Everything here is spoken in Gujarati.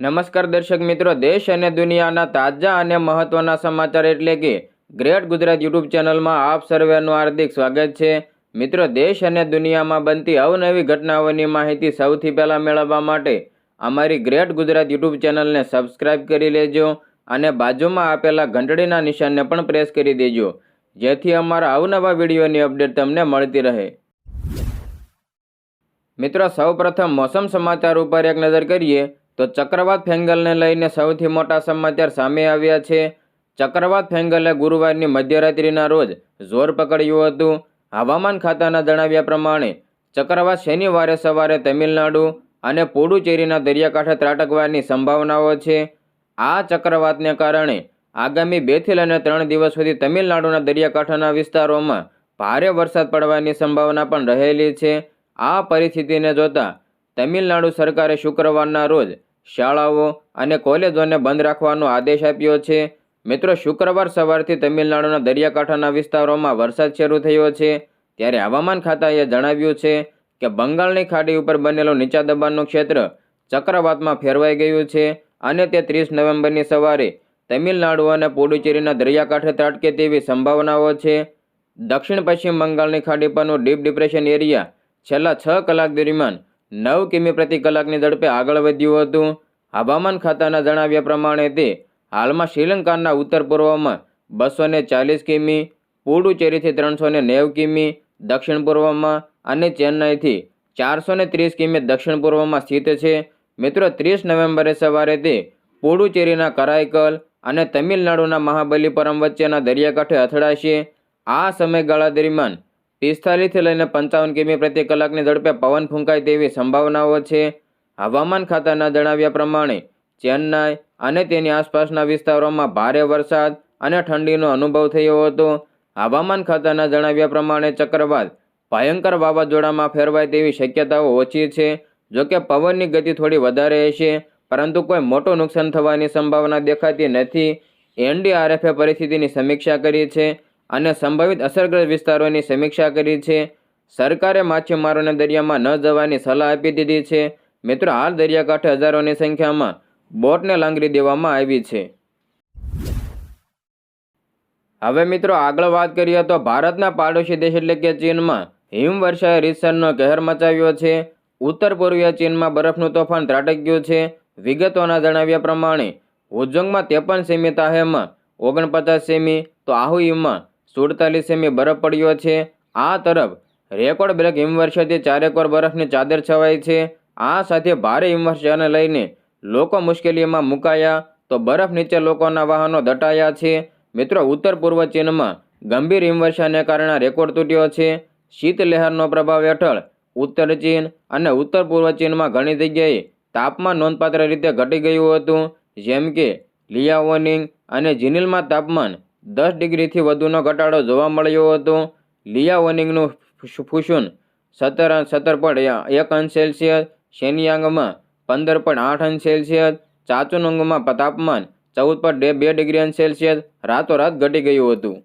નમસ્કાર દર્શક મિત્રો, દેશ અને દુનિયાના તાજા અને મહત્વના સમાચાર એટલે કે ગ્રેટ ગુજરાત યુટ્યુબ ચેનલમાં આપ સર્વેનું હાર્દિક સ્વાગત છે. મિત્રો, દેશ અને દુનિયામાં બનતી અવનવી ઘટનાઓની માહિતી સૌથી પહેલાં મેળવવા માટે અમારી ગ્રેટ ગુજરાત યુટ્યુબ ચેનલને સબસ્ક્રાઇબ કરી લેજો અને બાજુમાં આપેલા ઘંટડીના નિશાનને પણ પ્રેસ કરી દેજો, જેથી અમારા અવનવા વિડીયોની અપડેટ તમને મળતી રહે. મિત્રો, સૌપ્રથમ મોસમ સમાચાર ઉપર એક નજર કરીએ તો ચક્રવાત ફેંગલને લઈને સૌથી મોટા સમાચાર સામે આવ્યા છે. ચક્રવાત ફેંગલે ગુરુવારની મધ્યરાત્રિના રોજ જોર પકડ્યું હતું. હવામાન ખાતાના જણાવ્યા પ્રમાણે, ચક્રવાત શનિવારે સવારે તમિલનાડુ અને પુડુચેરીના દરિયાકાંઠે ત્રાટકવાની સંભાવનાઓ છે. આ ચક્રવાતને કારણે આગામી બેથી લઈને ત્રણ દિવસ સુધી તમિલનાડુના દરિયાકાંઠાના વિસ્તારોમાં ભારે વરસાદ પડવાની સંભાવના પણ રહેલી છે. આ પરિસ્થિતિને જોતા તમિલનાડુ સરકારે શુક્રવારના રોજ શાળાઓ અને કોલેજોને બંધ રાખવાનો આદેશ આપ્યો છે. મિત્રો, શુક્રવાર સવારથી તમિલનાડુના દરિયાકાંઠાના વિસ્તારોમાં વરસાદ શરૂ થયો છે. ત્યારે હવામાન ખાતાએ જણાવ્યું છે કે બંગાળની ખાડી ઉપર બનેલું નીચા દબાણનું ક્ષેત્ર ચક્રવાતમાં ફેરવાઈ ગયું છે અને તે ત્રીસ નવેમ્બરની સવારે તમિલનાડુ અને પુડુચેરીના દરિયાકાંઠે ત્રાટકે તેવી સંભાવનાઓ છે. દક્ષિણ પશ્ચિમ બંગાળની ખાડી પરનું ડીપ ડિપ્રેશન એરિયા છેલ્લા છ કલાક દરમિયાન નવ કિમી પ્રતિ કલાકની ઝડપે આગળ વધ્યું હતું. હવામાન ખાતાના જણાવ્યા પ્રમાણે તે હાલમાં શ્રીલંકાના ઉત્તર પૂર્વમાં બસો ચાલીસ કિમી, પુડુચેરીથી ત્રણસો ને નેવ કિમી દક્ષિણ પૂર્વમાં અને ચેન્નાઈથી ચારસો ત્રીસ કિમી દક્ષિણ પૂર્વમાં સ્થિત છે. મિત્રો, ત્રીસ નવેમ્બરે સવારે તે પુડુચેરીના કરાઈકલ અને તમિલનાડુના મહાબલીપુરમ વચ્ચેના દરિયાકાંઠે અથડાશે. આ સમયગાળા દરમિયાન પિસ્તાલીસથી લઈને પંચાવન કિમી પ્રતિ કલાકની ઝડપે પવન ફૂંકાય તેવી સંભાવનાઓ છે. હવામાન ખાતાના જણાવ્યા પ્રમાણે, ચેન્નાઈ અને તેની આસપાસના વિસ્તારોમાં ભારે વરસાદ અને ઠંડીનો અનુભવ થયો હતો. હવામાન ખાતાના જણાવ્યા પ્રમાણે, ચક્રવાત ભયંકર વાવાઝોડામાં ફેરવાય તેવી શક્યતાઓ ઓછી છે. જોકે, પવનની ગતિ થોડી વધારે હશે, પરંતુ કોઈ મોટું નુકસાન થવાની સંભાવના દેખાતી નથી. એનડીઆરએફે પરિસ્થિતિની સમીક્ષા કરી છે. અને સંભવિત અસરગ્રસ્ત વિસ્તારોની સમીક્ષા કરી છે. સરકારે માછીમારોને દરિયામાં ન જવાની સલાહ આપી દીધી છે. મિત્રો, હાલ દરિયાકાંઠે હજારોની સંખ્યામાં બોટને લાંગરી દેવામાં આવી છે. હવે મિત્રો, આગળ વાત કરીએ તો ભારતના પાડોશી દેશ એટલે કે ચીનમાં હિમવર્ષાએ રીતસરનો કહેર મચાવ્યો છે. ઉત્તર પૂર્વીય ચીનમાં બરફનું તોફાન ત્રાટક્યું છે. વિગતોના જણાવ્યા પ્રમાણે હુજોંગમાં ત્રેપન સેમી તાહેમાં ઓગણપચાસ સેમી, તો આહુઈમાં સુડતાલીસ સેમી બરફ પડ્યો છે. આ તરફ રેકોર્ડ બ્રેક હિમવર્ષાથી ચારેકોર બરફની ચાદર છવાઈ છે. આ સાથે ભારે હિમવર્ષાને લઈને લોકો મુશ્કેલીમાં મુકાયા તો બરફ નીચે લોકોના વાહનો દટાયા છે. મિત્રો, ઉત્તર પૂર્વ ચીનમાં ગંભીર હિમવર્ષાને કારણે રેકોર્ડ તૂટ્યો છે. શીતલહેરનો પ્રભાવ હેઠળ ઉત્તર ચીન અને ઉત્તર પૂર્વ ચીનમાં ઘણી જગ્યાએ તાપમાન નોંધપાત્ર રીતે ઘટી ગયું હતું. જેમ કે લિયાઓનિંગ અને જીનિલમાં તાપમાન દસ ડિગ્રીથી વધુનો ઘટાડો જોવા મળ્યો હતો. લિયાઓનિંગનું ફુસુન સત્તર સત્તર પોઈન્ટ એક અંશ સેલ્સિયસ. શેનિયાંગમાં પંદર પોઈન્ટ આઠ અંશ સેલ્સિયસ. ચાચુનંગમાં તાપમાન ચૌદ પોઈન્ટ બે ડિગ્રી અંશ સેલ્સિયસ. રાતોરાત ઘટી ગયું હતું.